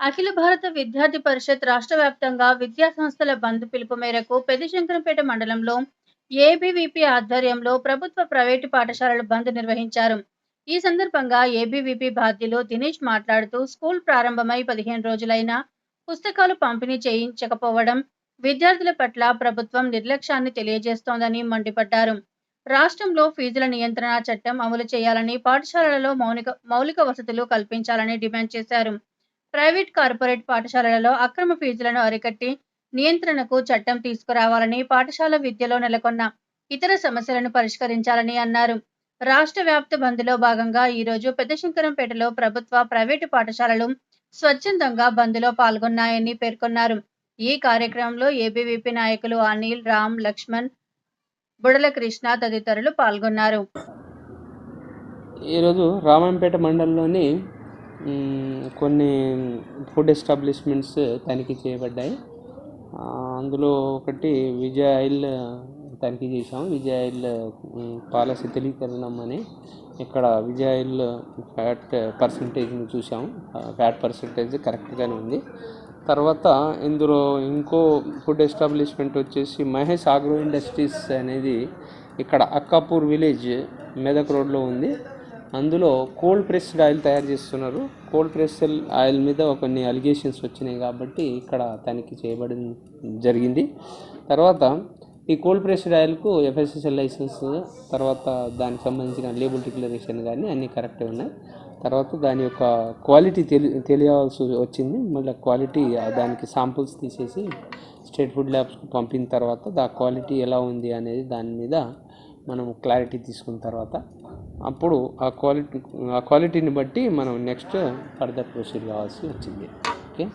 అఖిల భారత విద్యార్థి పరిషత్ రాష్ట్ర వ్యాప్తంగా విద్యా సంస్థల బంద్ పిలుపు మేరకు పెద్దిశంకరంపేట మండలంలో ఏబీవీపీ ఆధ్వర్యంలో ప్రభుత్వ ప్రైవేటు పాఠశాలలు బంద్ నిర్వహించారు. ఈ సందర్భంగా ఏబీవీపీ బాధ్యులు దినేష్ మాట్లాడుతూ స్కూల్ ప్రారంభమై పదిహేను రోజులైనా పుస్తకాలు పంపిణీ చేయించకపోవడం విద్యార్థుల పట్ల ప్రభుత్వం నిర్లక్ష్యాన్ని తెలియజేస్తోందని మండిపడ్డారు. రాష్ట్రంలో ఫీజుల నియంత్రణ చట్టం అమలు చేయాలని పాఠశాలలలో మౌలిక మౌలిక వసతులు కల్పించాలని డిమాండ్ చేశారు. ప్రైవేట్ కార్పొరేట్ పాఠశాలలలో అక్రమ ఫీజులను అరికట్టి నియంత్రణకు చట్టం తీసుకురావాలని పాఠశాల విద్యలో నెలకొన్న ఇతర సమస్యలను పరిష్కరించాలని అన్నారు. రాష్ట్ర వ్యాప్త బంద్లో భాగంగా ఈరోజు పెద్దశంకరంపేటలో ప్రభుత్వ ప్రైవేటు పాఠశాలలు స్వచ్ఛందంగా బంద్లో పాల్గొన్నాయని పేర్కొన్నారు. ఈ కార్యక్రమంలో ఏబీవీపీ నాయకులు అనిల్ రామ్ లక్ష్మణ్ బుడల కృష్ణ తదితరులు పాల్గొన్నారు. ఈరోజు రామంపేట మండలంలోని కొన్ని ఫుడ్ ఎస్టాబ్లిష్మెంట్స్ తనిఖీ చేయబడ్డాయి. అందులో ఒకటి విజయ ఆయిల్ తనిఖీ చేశాం విజయ ఆయిల్ మ్, పాల అని ఇక్కడ విజయ ఆయిల్ ఫ్యాట్ పర్సంటేజ్ని చూసాం ఫ్యాట్ పర్సంటేజ్ కరెక్ట్గానే ఉంది. తర్వాత ఇందులో ఇంకో ఫుడ్ ఎస్టాబ్లిష్మెంట్ వచ్చేసి మహేష్ ఆగ్రో ఇండస్ట్రీస్ అనేది ఇక్కడ అక్కాపూర్ విలేజ్ మెదక్ రోడ్లో ఉంది. అందులో కోల్డ్ ప్రెస్డ్ ఆయిల్ తయారు చేస్తున్నారు. కోల్డ్ ప్రెస్డ్ ఆయిల్ మీద కొన్ని అలిగేషన్స్ వచ్చినాయి కాబట్టి ఇక్కడ తనిఖీ చేయబడి జరిగింది. తర్వాత ఈ కోల్డ్ ప్రెస్డ్ ఆయిల్కు ఎఫ్ఎస్ఎస్ఎల్ లైసెన్స్ తర్వాత దానికి సంబంధించిన లేబుల్ డిక్లరేషన్ కానీ అన్నీ కరెక్టే ఉన్నాయి. తర్వాత దాని యొక్క క్వాలిటీ తెలి తెలియాల్సి వచ్చింది. మళ్ళీ క్వాలిటీ దానికి శాంపుల్స్ తీసేసి స్టేట్ ఫుడ్ ల్యాబ్స్కి పంపిన తర్వాత దా క్వాలిటీ ఎలా ఉంది అనేది దాని మీద మనం క్లారిటీ తీసుకున్న తర్వాత అప్పుడు ఆ క్వాలిటీ ఆ క్వాలిటీని బట్టి మనం నెక్స్ట్ ఫర్దర్ ప్రొసీడ్ కావాల్సి వచ్చింది. ఓకే?